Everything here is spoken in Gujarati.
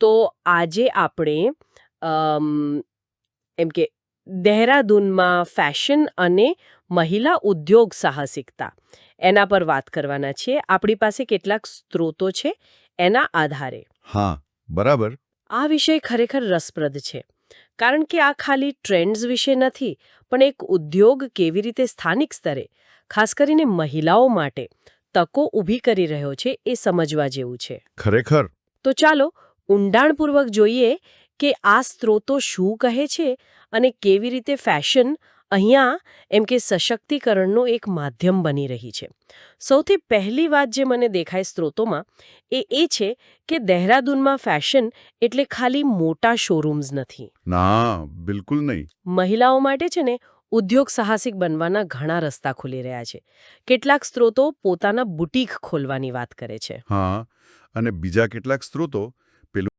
તો આજે આપણે એમ કે દહેરાદૂનમાં ફેશન અને મહિલા ઉદ્યોગ સાહસિકતા એના પર વાત કરવાના છીએ. આપણી પાસે કેટલાક સ્ત્રોતો છે એના આધારે. હા બરાબર. આ વિષય ખરેખર રસપ્રદ છે કારણ કે આ ખાલી ટ્રેન્ડ્સ વિશે નથી પણ એક ઉદ્યોગ કેવી રીતે સ્થાનિક સ્તરે ખાસ કરીને મહિલાઓ માટે તકો ઊભી કરી રહ્યો છે એ સમજવા જેવું છે. ખરેખર. તો ચાલો ઊંડાણપૂર્વક જોઈએ કે આ સ્ત્રોતો શું કહે છે અને કેવી રીતે ફેશન અહીંયા એમ કે સશક્તિકરણનો એક માધ્યમ બની રહી છે. સૌથી પહેલી વાત જે મને દેખાય સ્ત્રોતોમાં એ એ છે કે દહેરાદૂનમાં ફેશન એટલે ખાલી મોટા શોરૂમ્સ નથી. ના બિલકુલ નહીં. મહિલાઓ માટે છે ને ઉદ્યોગ સાહસિક બનવાના ઘણા રસ્તા ખુલી રહ્યા છે. કેટલાક સ્ત્રોતો પોતાના બુટીક ખોલવાની વાત કરે છે. હા અને બીજા કેટલાક સ્ત્રોતો pelo